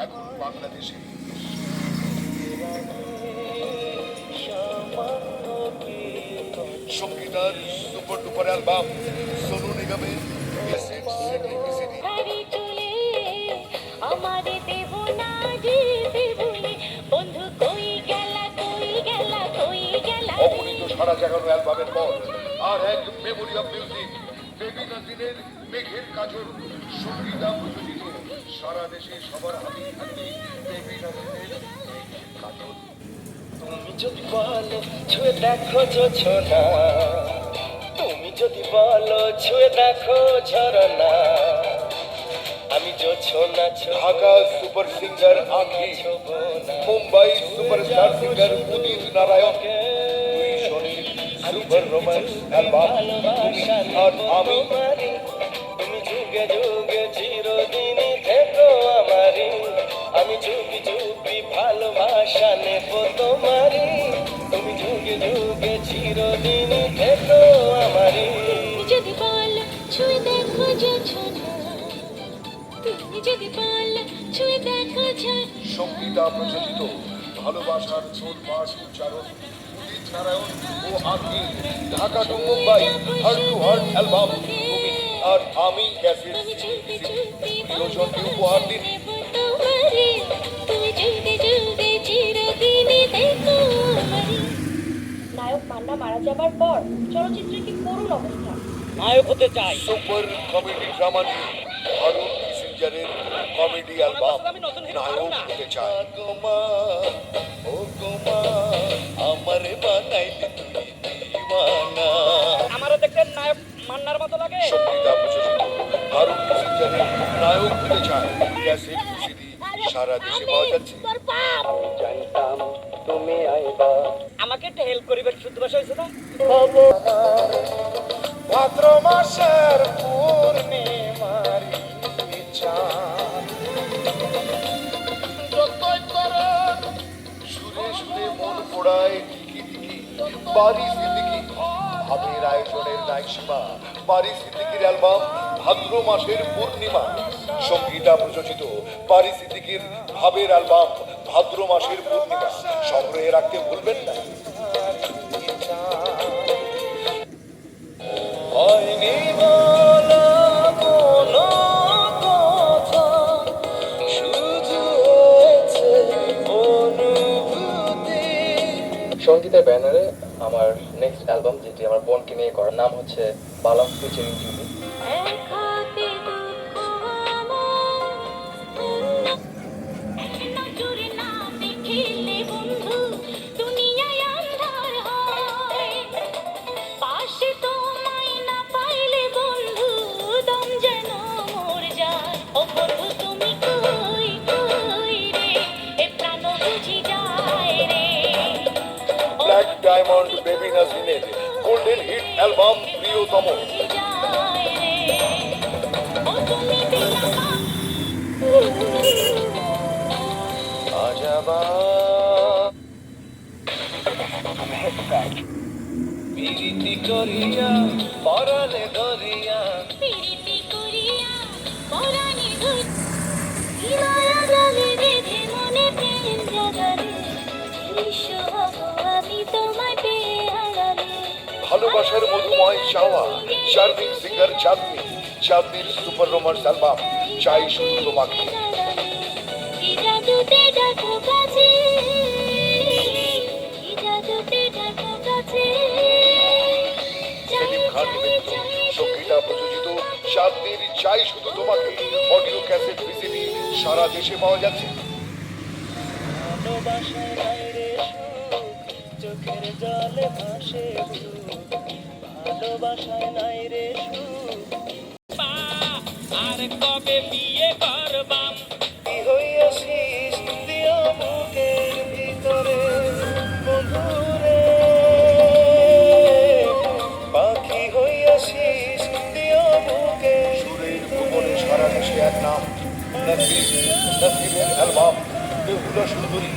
এখন বাংলাদেশে। সঙ্গীতার সুপার ডুপার অ্যালবাম সোনু নিগমের আমারে দেব না ভুলে বন্ধু কই গেলা কই গেলা কই গেলা রে? সারা জাগানো অ্যালবামের পর আর এক মেমোরি অফ মিউজিক বেবি নাজিনের মেঘের কাজল সঙ্গীতা প্রযোজিত সারা দেশে সবার হাতে থাকবে তুমি যদি বলো ছুঁয়ে দেখো ছোছনা তুমি যদি বলো ছুঁয়ে দেখো ঝরনা আমি জোছনা ঢাকা সুপার সিঙ্গার আখি। Mumbai superstar singer Udit Narayan. Super romance album তুমি আর আমি তুমি যুগে যুগে সঙ্গীতা প্রযোজিত ভালোবাসার ছোট পাশ উচ্চারণ। নারায়ণ ও Akhi Dhaka to Mumbai heart to heart album তুমি আর আমি ক্যাসেট প্রিয়জনকে উপহার দিন। নায়ক মান্না মারা যাবার পর চলচ্চিত্রের কি করুণ অবস্থা? নায়ক হতে চাই। সুপার কমেডি ড্রামা নিয়ে হারুন কমেডি অ্যালবাম নায়ক হতে চায় গোমা ও গোমা আমারে বানাইলি তুই দিওয়ানা। আমারে দেখতে নায়ক মান্নার মতো লাগে। সঙ্গীতা প্রযোজিত হারুন কিসিঞ্জারের নায়ক হতে চায় ক্যাসেট সিডি সারা দেশে পাওয়া যাচ্ছে। জানতাম তুমি আইবা। আমাকে একটা হেল্প করিবেন শুদ্ধ ভাষা হয়েছে না ভাদ্র মাসের পূর্ণিমার বাড়ি সিদ্দিকি ভাবের আয়োজনের নাই সীমা বাড়ি সিদ্দিকির অ্যালবাম ভাদ্র মাসের পূর্ণিমা। সঙ্গীতা প্রযোজিত বাড়ি সিদ্দিকির ভাবের অ্যালবাম ভাদ্র মাসের পূর্ণিমা। সংগ্রহে রাখতে ভুলবেন না। সঙ্গীতের ব্যানারে আমার নেক্সট অ্যালবাম যেটি আমার বোনকে নিয়ে করার নাম হচ্ছে Balam featuring Julie Diamond Baby নাজিনের golden hit album প্রিয়তম। পিরিতি করিয়া পরালে ধরিয়া। ভালোবাসার মধুময় চাওয়া শার্ভিং সিঙ্গার চাঁদনি চাঁদনির সুপার রোমান্স অ্যালবাম চাই শুধু তোমাকে। প্রযোজিত চাই শুধু তোমাকে অডিও ক্যাসেট ভিসিডি সারা দেশে পাওয়া যাচ্ছে। ভালোবাসায় নাই রে সুখ চোখের জলে ভাসে ভালোবাসায় নাই রে আর কবে বিয়ে করবাম কি হইয়াছিস দিও বুকের ভিতরে বন্ধুরে পাখি হইয়াছিস দিও বুকে সুরের ভুবনে সারা দেশে এক নাম নসিব নসিবের অ্যালবাম বেহুলা সুন্দরী